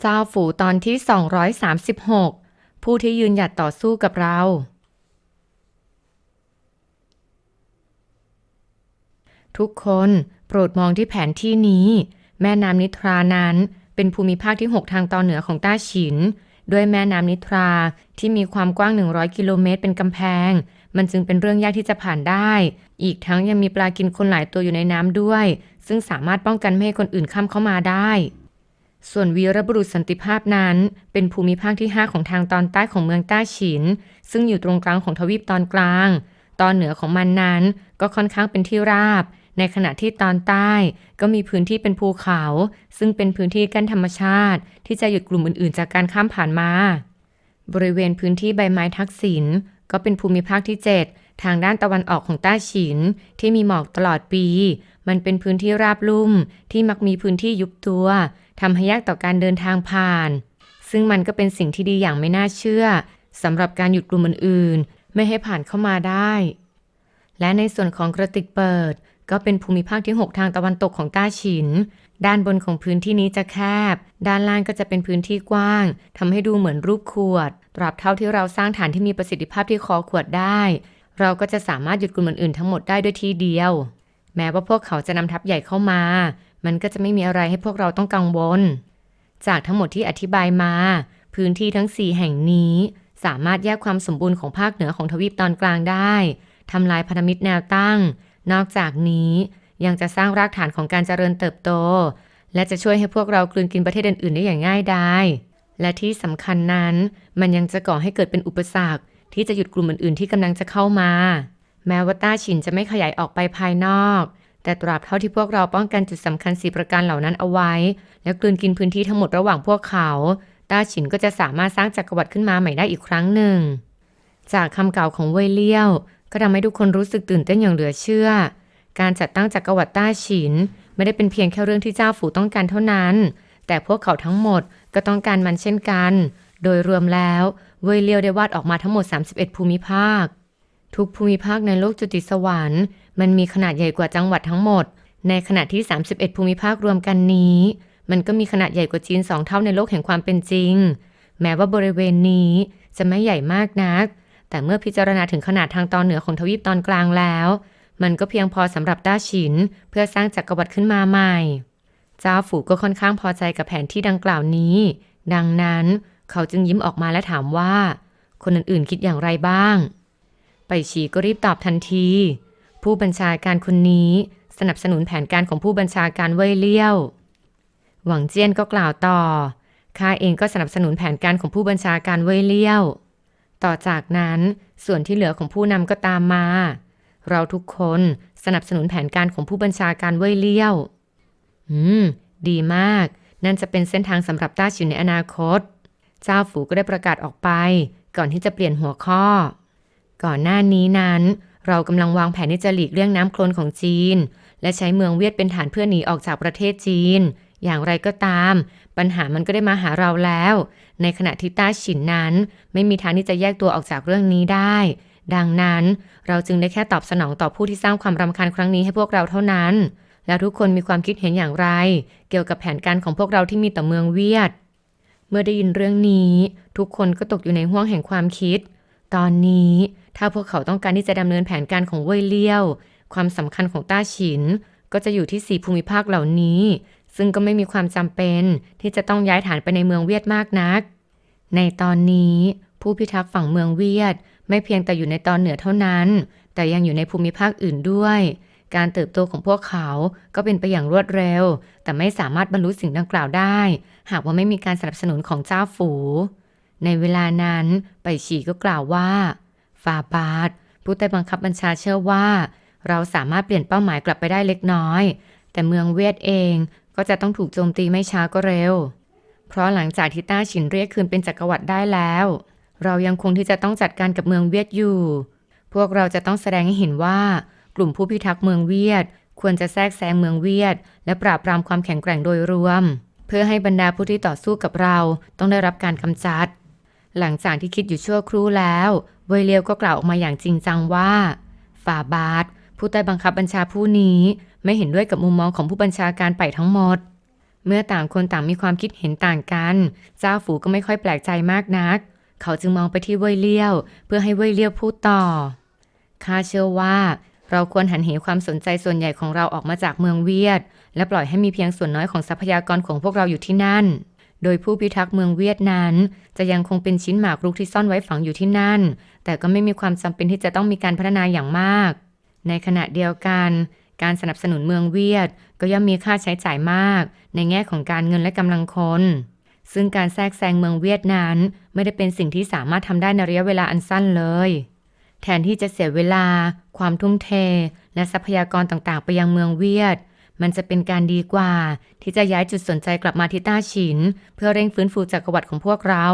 เจ้าฝูตอนที่ 236 ผู้ที่ยืนหยัดต่อสู้กับเรา ทุกคนโปรดมองที่แผนที่นี้ แม่น้ำนิทรานั้นเป็นภูมิภาคที่ 6 ทางตอนเหนือของต้าฉิน ด้วยแม่น้ำนิทราที่มีความกว้าง 100 กิโลเมตรเป็นกำแพง มันจึงเป็นเรื่องยากที่จะผ่านได้ อีกทั้งยังมีปลากินคนหลายตัวอยู่ในน้ำด้วย ซึ่งสามารถป้องกันไม่ให้คนอื่นข้ามเข้ามาได้ ส่วนวีรบุรุษสันติภาพนั้น เป็นภูมิภาคที่ 5 ของทางตอนใต้ของเมืองต้าฉิน ซึ่งอยู่ตรงกลางของทวีปตอนกลาง ตอนเหนือของมันนั้นก็ค่อนข้างเป็นที่ราบ ในขณะที่ตอนใต้ก็มีพื้นที่เป็นภูเขา ซึ่งเป็นพื้นที่กั้นธรรมชาติ ที่จะหยุดกลุ่มอื่นๆ จากการข้ามผ่านมา บริเวณพื้นที่ใบไม้ทักษิณก็เป็นภูมิภาคที่ 7 ทางด้านตะวันออกของต้าฉิน ที่มีหมอกตลอดปี มันเป็นพื้นที่ราบลุ่มที่มักมีพื้นที่ยุบตัว ทำให้ยากต่อการเดินทางผ่าน ซึ่งมันก็เป็นสิ่งที่ดีอย่างไม่น่าเชื่อสำหรับการหยุดกลุ่มอื่นๆ ไม่ให้ผ่านเข้ามาได้ และในส่วนของกระติกเปิด ก็เป็นภูมิภาคที่ 6 ทางตะวันตกของต้าฉิน ด้านบนของพื้นที่นี้จะแคบ ด้านล่างก็จะเป็นพื้นที่กว้างทำให้ดูเหมือนรูปขวด ตราบเท่าที่เราสร้างฐานที่มีประสิทธิภาพที่คอขวดได้ เราก็จะสามารถหยุดกลุ่มอื่นๆทั้งหมดได้ด้วยทีเดียว แม้ว่าพวกเขาจะนำทัพใหญ่เข้ามา มันก็จะไม่มีอะไรให้พวกเราต้องกังวล จากทั้งหมดที่อธิบายมา พื้นที่ทั้ง 4 แห่งนี้ สามารถแยกความสมบูรณ์ของภาคเหนือของทวีปตอนกลางได้ทำลายพันธมิตรแนวตั้ง นอกจากนี้ยังจะสร้างรากฐานของการเจริญเติบโต และจะช่วยให้พวกเรากลืนกินประเทศอื่นๆได้อย่างง่ายดายและที่สำคัญนั้น มันยังจะก่อให้เกิดเป็นอุปสรรคที่จะหยุดกลุ่มอื่นๆ ที่กำลังจะเข้ามา แม้ว่าต้าฉินจะไม่ขยายออกไปภายนอก แต่ตราบเท่าที่พวกเราป้องกันจุดสำคัญสีประการเหล่านั้นเอาไว้ และกลืนกินพื้นที่ทั้งหมดระหว่างพวกเขาต้าฉินก็จะสามารถสร้างจักรวรรดิขึ้นมาใหม่ได้อีกครั้งหนึ่ง จากคำกล่าวของเว่ยเลี่ยว ก็ทำให้ทุกคนรู้สึกตื่นเต้นอย่างเหลือเชื่อ การจัดตั้งจักรวรรดิต้าฉิน ไม่ได้เป็นเพียงแค่เรื่องที่เจ้าฝูต้องการเท่านั้น แต่พวกเขาทั้งหมดก็ต้องการมันเช่นกัน โดยรวมแล้ว เว่ยเลี่ยวได้วาดออกมาทั้งหมด 31 ภูมิภาค ทุกภูมิภาคในโลกจุติสวรรค์ มันมีขนาดใหญ่กว่าจังหวัดทั้งหมด ในขณะที่ 31 ภูมิภาครวมกันนี้ มันก็มีขนาดใหญ่กว่าจีนสองเท่าในโลกแห่งความเป็นจริง แม้ว่าบริเวณนี้จะไม่ใหญ่มากนัก แต่เมื่อพิจารณาถึงขนาดทางตอนเหนือของทวีปตอนกลางแล้ว มันก็เพียงพอสำหรับต้าฉิน เพื่อสร้างจักรวรรดิขึ้นมาใหม่ เจ้าฝูก็ค่อนข้างพอใจกับแผนที่ดังกล่าวนี้ ดังนั้นเขาจึงยิ้มออกมาและถามว่า คนอื่นๆคิดอย่างไรบ้าง ไปฉีก็รีบตอบทันที ผู้บัญชาการคนนี้สนับสนุนแผนการของผู้บัญชาการเว่ยเลี่ยว หวังเจี้ยนก็กล่าวต่อ ข้าเองก็สนับสนุนแผนการของผู้บัญชาการเว่ยเลี่ยว ต่อจากนั้นส่วนที่เหลือของผู้นำก็ตามมา เราทุกคนสนับสนุนแผนการของผู้บัญชาการเว่ยเลี่ยว อืม ดีมาก นั่นจะเป็นเส้นทางสำหรับต้าฉินในอนาคต เจ้าฝูก็ได้ประกาศออกไป ก่อนที่จะเปลี่ยนหัวข้อ ก่อนหน้านี้นั้น เรากำลังวางแผนที่จะหลีกเลี่ยงน้ำโคลนของจีน และใช้เมืองเวียดเป็นฐานเพื่อหนีออกจากประเทศจีน อย่างไรก็ตาม ปัญหามันก็ได้มาหาเราแล้ว ในขณะที่ต้าฉินนั้น ไม่มีทางที่จะแยกตัวออกจากเรื่องนี้ได้ ดังนั้นเราจึงได้แค่ตอบสนองต่อผู้ที่สร้างความรำคาญครั้งนี้ให้พวกเราเท่านั้น แล้วทุกคนมีความคิดเห็นอย่างไร เกี่ยวกับแผนการของพวกเราที่มีต่อเมืองเวียด เมื่อได้ยินเรื่องนี้ ทุกคนก็ตกอยู่ในห้วงแห่งความคิด ตอนนี้ถ้าพวกเขาต้องการที่จะดำเนินแผนการของเว่ยเลี่ยว ความสำคัญของต้าฉิน ก็จะอยู่ที่สี่ภูมิภาคเหล่านี้ ซึ่งก็ไม่มีความจำเป็นที่จะต้องย้ายฐานไปในเมืองเวียดมากนัก ในตอนนี้ผู้พิทักษ์ฝั่งเมืองเวียด ไม่เพียงแต่อยู่ในตอนเหนือเท่านั้น แต่ยังอยู่ในภูมิภาคอื่นด้วย การเติบโตของพวกเขาก็เป็นไปอย่างรวดเร็ว แต่ไม่สามารถบรรลุสิ่งดังกล่าวได้ หากว่าไม่มีการสนับสนุนของเจ้าฝู ในเวลานั้นไปฉีก็กล่าวว่าฟาบาทผู้ใต้บังคับบัญชาเชื่อว่า เราสามารถเปลี่ยนเป้าหมายกลับไปได้เล็กน้อย แต่เมืองเวียดเองก็จะต้องถูกโจมตีไม่ช้าก็เร็ว เพราะหลังจากที่ต้าฉินเรียกคืนเป็นจักรวรรดิได้แล้ว เรายังคงที่จะต้องจัดการกับเมืองเวียดอยู่ พวกเราจะต้องแสดงให้เห็นว่า กลุ่มผู้พิทักษ์เมืองเวียด ควรจะแทรกแซงเมืองเวียด และปราบปรามความแข็งแกร่งโดยรวม เพื่อให้บรรดาผู้ที่ต่อสู้กับเราต้องได้รับการกำจัด หลังจากที่คิดอยู่ชั่วครู่แล้วเวยเลียวก็กล่าวออกมาอย่างจริงจังว่าฝ่าบาทผู้ใต้บังคับบัญชาผู้นี้ไม่เห็นด้วยกับมุมมองของผู้บัญชาการไปทั้งหมด เมื่อต่างคนต่างมีความคิดเห็นต่างกัน เจ้าฝูก็ไม่ค่อยแปลกใจมากนัก เขาจึงมองไปที่เว่ยเลียว เพื่อให้เว่ยเลียวพูดต่อ ข้าเชื่อว่า เราควรหันเหความสนใจส่วนใหญ่ของเราออกมาจากเมืองเวียด และปล่อยให้มีเพียงส่วนน้อยของทรัพยากรของพวกเราอยู่ที่นั่น โดยผู้พิทักษ์เมืองเวียดนั้น จะยังคงเป็นชิ้นหมากรุกที่ซ่อนไว้ฝังอยู่ที่นั่น แต่ก็ไม่มีความจำเป็นที่จะต้องมีการพัฒนาอย่างมาก ในขณะเดียวกัน การสนับสนุนเมืองเวียด ก็ย่อมมีค่าใช้จ่ายมาก ในแง่ของการเงินและกำลังคนซึ่งการแทรกแซงเมืองเวียดนั้น ไม่ได้เป็นสิ่งที่สามารถทำได้ในระยะเวลาอันสั้นเลย แทนที่จะเสียเวลา ความทุ่มเท และทรัพยากรต่างๆ ไปยังเมืองเวียด มันจะเป็นการดีกว่า ที่จะย้ายจุดสนใจกลับมาที่ต้าฉิน เพื่อเร่งฟื้นฟูจักรวรรดิของพวกเรา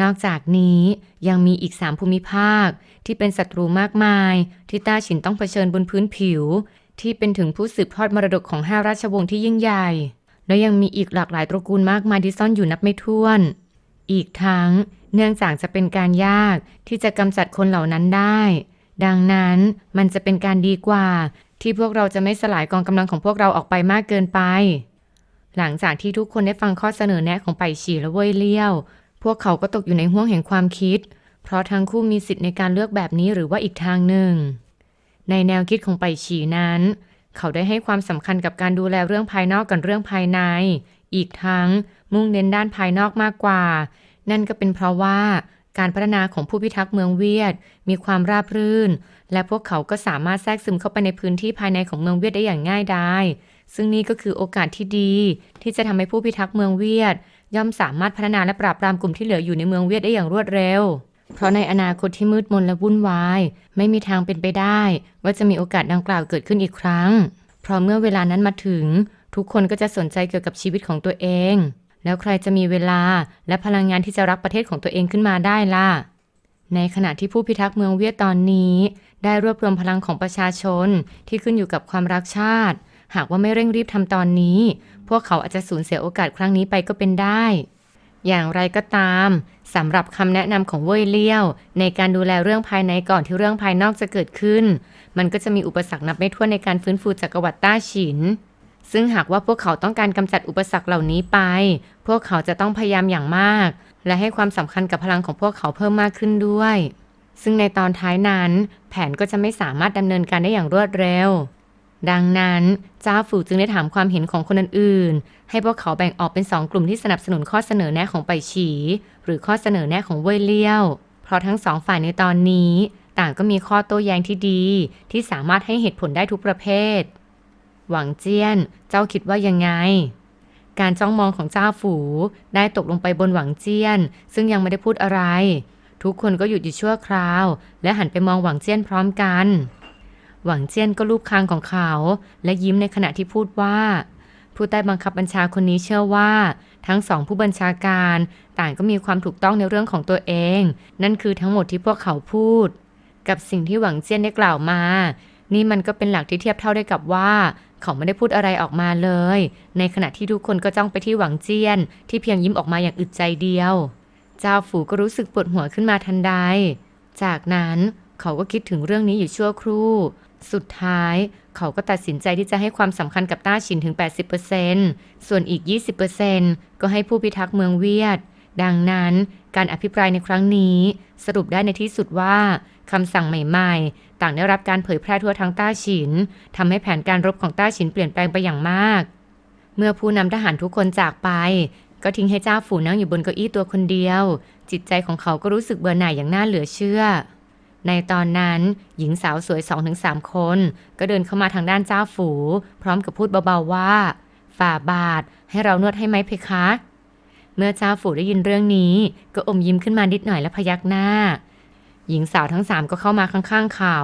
นอกจากนี้ยังมีอีกสามภูมิภาค ที่เป็นศัตรูมากมาย ที่ต้าฉินต้องเผชิญบนพื้นผิว ที่เป็นถึงผู้สืบทอดมรดกของห้าราชวงศ์ที่ยิ่งใหญ่ และยังมีอีกหลากหลายตระกูลมากมายที่ซ่อนอยู่นับไม่ถ้วน อีกทั้งเนื่องจากจะเป็นการยากที่จะกำจัดคนเหล่านั้นได้ดังนั้นมันจะเป็นการดีกว่า ที่พวกเราจะไม่สลายกองกำลังของพวกเราออกไปมากเกินไป หลังจากที่ทุกคนได้ฟังข้อเสนอแนะของไปฉีและเว่ยเลี่ยว พวกเขาก็ตกอยู่ในห่วงแห่งความคิด เพราะทั้งคู่มีสิทธิ์ในการเลือกแบบนี้หรือว่าอีกทางหนึ่ง ในแนวคิดของไปฉีนั้น เขาได้ให้ความสำคัญกับการดูแลเรื่องภายนอกกับเรื่องภายใน อีกทั้งมุ่งเน้นด้านภายนอกมากกว่า นั่นก็เป็นเพราะว่า การพัฒนาของผู้พิทักษ์เมืองเวียด มีความราบรื่น และพวกเขาก็สามารถแทรกซึมเข้าไปในพื้นที่ภายในของเมืองเวียดได้อย่างง่ายดายซึ่งนี่ก็คือโอกาสที่ดี ที่จะทำให้ผู้พิทักษ์เมืองเวียด ย่อมสามารถพัฒนาและปราบปรามกลุ่มที่เหลืออยู่ในเมืองเวียดได้อย่างรวดเร็ว เพราะในอนาคตที่มืดมนและวุ่นวาย ไม่มีทางเป็นไปได้ ว่าจะมีโอกาสดังกล่าวเกิดขึ้นอีกครั้ง เพราะเมื่อเวลานั้นมาถึง ทุกคนก็จะสนใจเกี่ยวกับชีวิตของตัวเอง แล้วใครจะมีเวลาและพลังงานที่จะรักประเทศของตัวเองขึ้นมาได้ล่ะ ในขณะที่ผู้พิทักษ์เมืองเวียดตอนนี้ ได้รวบรวมพลังของประชาชนที่ขึ้นอยู่กับความรักชาติ หากว่าไม่เร่งรีบทำตอนนี้ พวกเขาอาจจะสูญเสียโอกาสครั้งนี้ไปก็เป็นได้ อย่างไรก็ตามสำหรับคำแนะนำของเว่ยเลี่ยว ในการดูแลเรื่องภายในก่อนที่เรื่องภายนอกจะเกิดขึ้น มันก็จะมีอุปสรรคนับไม่ถ้วนในการฟื้นฟูจักรวรรดิต้าฉิน ซึ่งหากว่าพวกเขาต้องการกำจัดอุปสรรคเหล่านี้ไป พวกเขาจะต้องพยายามอย่างมาก และให้ความสำคัญกับพลังของพวกเขาเพิ่มมากขึ้นด้วย ซึ่งในตอนท้ายนั้น แผนก็จะไม่สามารถดำเนินการได้อย่างรวดเร็ว ดังนั้นเจ้าฝูจึงได้ถามความเห็นของคนอื่นๆ ให้พวกเขาแบ่งออกเป็นสองกลุ่มที่สนับสนุนข้อเสนอแนะของไปฉี หรือข้อเสนอแนะของเว่ยเลี่ยว เพราะทั้งสองฝ่ายในตอนนี้ ต่างก็มีข้อโต้แย้งที่ดี ที่สามารถให้เหตุผลได้ทุกประเภท หวังเจี้ยน เจ้าคิดว่ายังไง การจ้องมองของเจ้าฝูได้ตกลงไปบนหวังเจี้ยน ซึ่งยังไม่ได้พูดอะไร ทุกคนก็หยุดอยู่ชั่วคราว และหันไปมองหวังเจี้ยนพร้อมกัน หวังเจี้ยนก็ลูบคางของเขา และยิ้มในขณะที่พูดว่า ผู้ใต้บังคับบัญชาคนนี้เชื่อว่า ทั้งสองผู้บัญชาการต่างก็มีความถูกต้องในเรื่องของตัวเอง นั่นคือทั้งหมดที่พวกเขาพูด กับสิ่งที่หวังเจี้ยนได้กล่าวมานี่มันก็เป็นหลักที่เทียบเท่าได้กับว่า เขาไม่ได้พูดอะไรออกมาเลย ในขณะที่ทุกคนก็จ้องไปที่หวังเจี้ยน ที่เพียงยิ้มออกมาอย่างอึดใจเดียว เจ้าฝูก็รู้สึกปวดหัวขึ้นมาทันใด จากนั้นเขาก็คิดถึงเรื่องนี้อยู่ชั่วครู่ สุดท้ายเขาก็ตัดสินใจที่จะให้ความสำคัญกับต้าฉินถึง 80%ส่วนอีก 20%ก็ให้ผู้พิทักษ์เมืองเวียด ดังนั้นการอภิปรายในครั้งนี้ สรุปได้ในที่สุดว่าคำสั่งใหม่ๆ ต่างได้รับการเผยแพร่ทั่วทั้งต้าฉินทำให้แผนการรบของต้าฉินเปลี่ยนแปลงไปอย่างมาก เมื่อผู้นำทหารทุกคนจากไป ก็ทิ้งให้เจ้าฝูนั่งอยู่บนเก้าอี้ตัวคนเดียว จิตใจของเขาก็รู้สึกเบื่อหน่ายอย่างน่าเหลือเชื่อ ในตอนนั้นหญิงสาวสวย2อถึงสคน ก็เดินเข้ามาทางด้านเจ้าฝู พร้อมกับพูดเบาๆว่า ฝ่าบาทให้เรานวดให้ไหมเพคะ เมื่อเจ้าฝูได้ยินเรื่องนี้ ก็อมยิ้มขึ้นมานิดหน่อยและพยักหน้า หญิงสาวทั้งสามก็เข้ามาข้างๆเขา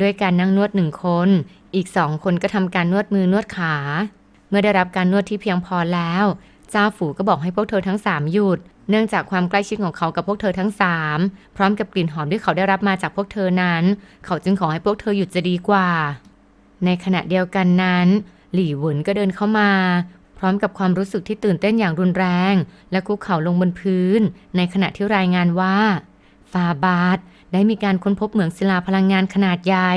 ด้วยการนั่งนวดหนึ่งคน อีกสองคนก็ทำการนวดมือนวดขา เมื่อได้รับการนวดที่เพียงพอแล้ว เจ้าฝูก็บอกให้พวกเธอทั้งสามหยุด เนื่องจากความใกล้ชิดของเขากับพวกเธอทั้งสามพร้อมกับกลิ่นหอมที่เขาได้รับมาจากพวกเธอนั้น เขาจึงขอให้พวกเธอหยุดจะดีกว่า ในขณะเดียวกันนั้น หลี่หวนก็เดินเข้ามา ร้อมกับความรู้สึกที่ตื่นเต้นอย่างรุนแรง และคุกเข่าลงบนพื้น ในขณะที่รายงานว่าฟาบาดได้มีการค้นพบเหมืองศิลาพลังงานขนาดใหญ่